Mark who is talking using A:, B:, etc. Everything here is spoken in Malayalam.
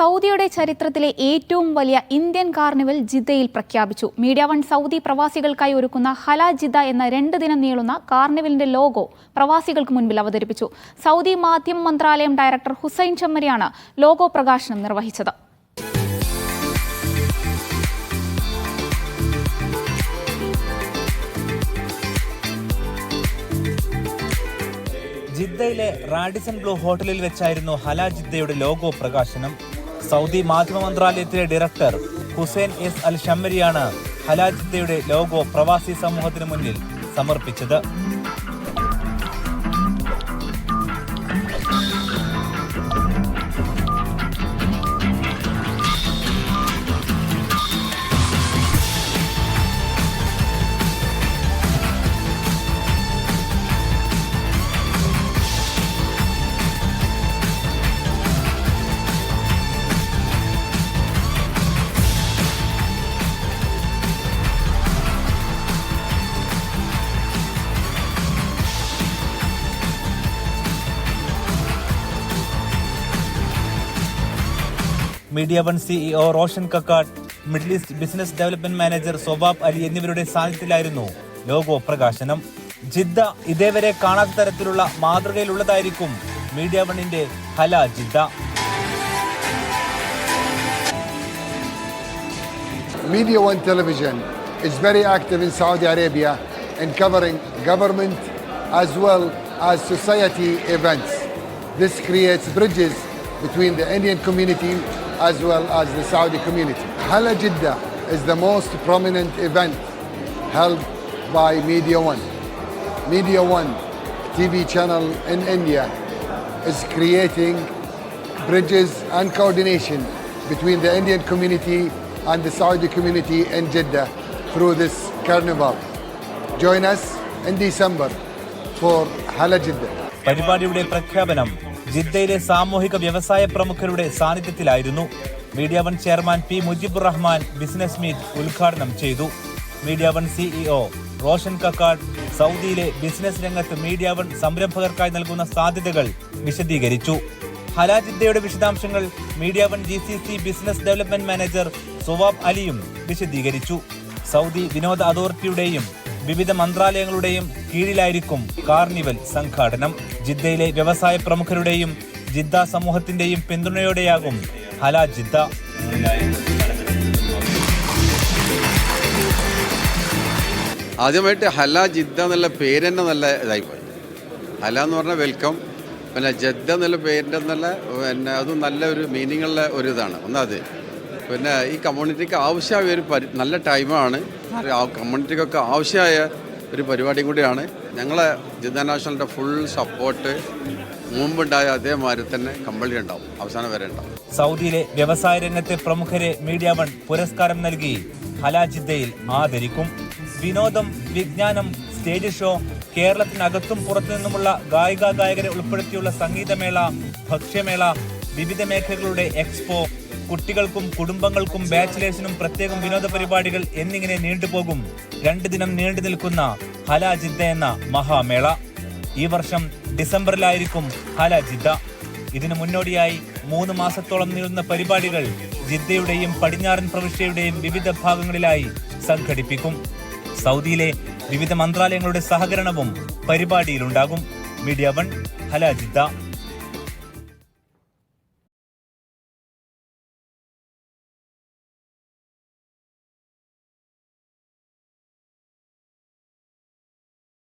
A: സൗദിയുടെ ചരിത്രത്തിലെ ഏറ്റവും വലിയ ഇന്ത്യൻ കാർണിവൽ ജിദ്ദയിൽ പ്രഖ്യാപിച്ചു. മീഡിയ വൺ സൗദി പ്രവാസികൾക്കായി ഒരുക്കുന്ന ഹല ജിദ്ദ എന്ന രണ്ട് ദിനം നീളുന്ന കാർണിവലിന്റെ ലോഗോ പ്രവാസികൾക്ക് മുൻപിൽ അവതരിപ്പിച്ചു. സൗദി മാധ്യമ മന്ത്രാലയം ഡയറക്ടർ ഹുസൈൻ ചമ്മരിയാണ് ലോഗോ പ്രകാശനം നിർവഹിച്ചത്.
B: ജിദ്ദയിലെ റാഡിസൺ ബ്ലൂ ഹോട്ടലിൽ വെച്ചായിരുന്നു ഹല ജിദ്ദയുടെ ലോഗോ പ്രകാശനം. സൗദി മാധ്യമ മന്ത്രാലയത്തിലെ ഡയറക്ടർ ഹുസൈൻ എസ് അൽ ഷമ്മരിയാണ് ഹലാജിത്തയുടെ ലോഗോ പ്രവാസി സമൂഹത്തിന് മുന്നിൽ സമർപ്പിച്ചത്. Media one CEO Roshan Kakkat middle east business development manager സൊബാബ് Ali എന്നിവരുടെ സാന്നിധ്യത്തിലായിരുന്നു ലോഗോ പ്രകാശനം. ജിദ്ദ ഇതേവരെ കാണാത്ത തരത്തിലുള്ള മാതൃകയിലുള്ളതായിരിക്കും മീഡിയ വണ്ണിന്റെ Hala Jeddah.
C: Media one television is very active in Saudi Arabia and covering government as well as society events this creates bridges between the Indian community as well as the Saudi community. Hala Jeddah is the most prominent event held by Media One. Media One TV channel in India is creating bridges and coordination between the Indian community and the Saudi community in Jeddah through this carnival. Join us in December for Hala Jeddah.
B: പരിപാടിയുടെ പ്രഖ്യാപനം ജിദ്ദയിലെ സാമൂഹിക വ്യവസായ പ്രമുഖരുടെ സാന്നിധ്യത്തിലായിരുന്നു media one chairman P Mujibur Rahman business meet ഉദ്ഘാടനം ചെയ്തു. Media one CEO Roshan Kakkad സൗദിയിലെ ബിസിനസ് രംഗത്ത് മീഡിയ വൺ സംരംഭകർക്കായി നൽകുന്ന സാധ്യതകൾ വിശദീകരിച്ചു. ഹലാ ജിദ്ദയുടെ വിശദാംശങ്ങൾ media one G C C business development manager സുവാബ് അലിയും വിശദീകരിച്ചു. സൗദി വിനോദ അതോറിറ്റിയുടെയും വിവിധ മന്ത്രാലയങ്ങളുടെയും കീഴിലായിരിക്കും കാർണിവൽ സംഘാടനം. ജിദ്ദയിലെ വ്യവസായ പ്രമുഖരുടെയും ജിദ്ദ സമൂഹത്തിന്റെയും പിന്തുണയോടെയാകും ഹല ജിദ്ദ.
D: ആദ്യമായിട്ട് ഹല ജിദ്ദ എന്നുള്ള പേര് തന്നെ നല്ല ഇതായി പോയി. ഹല എന്ന് പറഞ്ഞാൽ വെൽക്കം പിന്നെ ജദ്ദ എന്നുള്ള പേരിന്റെ നല്ല പിന്നെ അതും നല്ല ഒരു മീനിങ്ങുള്ള ഒരു ഇതാണ്. ഒന്നത് പിന്നെ ഈ കമ്മ്യൂണിറ്റിക്ക് ആവശ്യമായ ഒരു നല്ല ടൈമാണ് കമ്മ്യൂണിറ്റിക്കൊക്കെ ആവശ്യമായ ഒരു പരിപാടിയും കൂടിയാണ്. ഞങ്ങളെ ജിദ്ദ നാഷണലിന്റെ ഫുൾ സപ്പോർട്ട് മുമ്പുണ്ടായ അതേമാതിരി തന്നെ കമ്പളി ഉണ്ടാവും. അവസാനം വരെ ഉണ്ടാവും.
B: സൗദിയിലെ വ്യവസായ രംഗത്തെ പ്രമുഖരെ മീഡിയ വൺ പുരസ്കാരം നൽകി. ഹലാജിദ്ദയിൽ ആദരിക്കും. വിനോദം വിജ്ഞാനം സ്റ്റേജ് ഷോ കേരളത്തിനകത്തും പുറത്തു നിന്നുമുള്ള ഗായിക ഗായകരെ ഉൾപ്പെടുത്തിയുള്ള സംഗീതമേള ഭക്ഷ്യമേള വിവിധ മേഖലകളുടെ എക്സ്പോ കുട്ടികൾക്കും കുടുംബങ്ങൾക്കും ബാച്ചിലേഴ്സിനും പ്രത്യേകം വിനോദ പരിപാടികൾ എന്നിങ്ങനെ നീണ്ടുപോകും. രണ്ട് ദിനം നീണ്ടു നിൽക്കുന്ന ഹലാജിദ്ദ എന്ന മഹാമേള. ഈ വർഷം ഡിസംബറിലായിരിക്കും ഹലാജിദ്ദ ഇതിനു മുന്നോടിയായി മൂന്ന് മാസത്തോളം നീളുന്ന പരിപാടികൾ ജിദ്ദയുടെയും പടിഞ്ഞാറൻ പ്രവിശ്യയുടെയും വിവിധ ഭാഗങ്ങളിലായി സംഘടിപ്പിക്കും. സൗദിയിലെ വിവിധ മന്ത്രാലയങ്ങളുടെ സഹകരണവും പരിപാടിയിലുണ്ടാകും. Media one Hala Jeddah.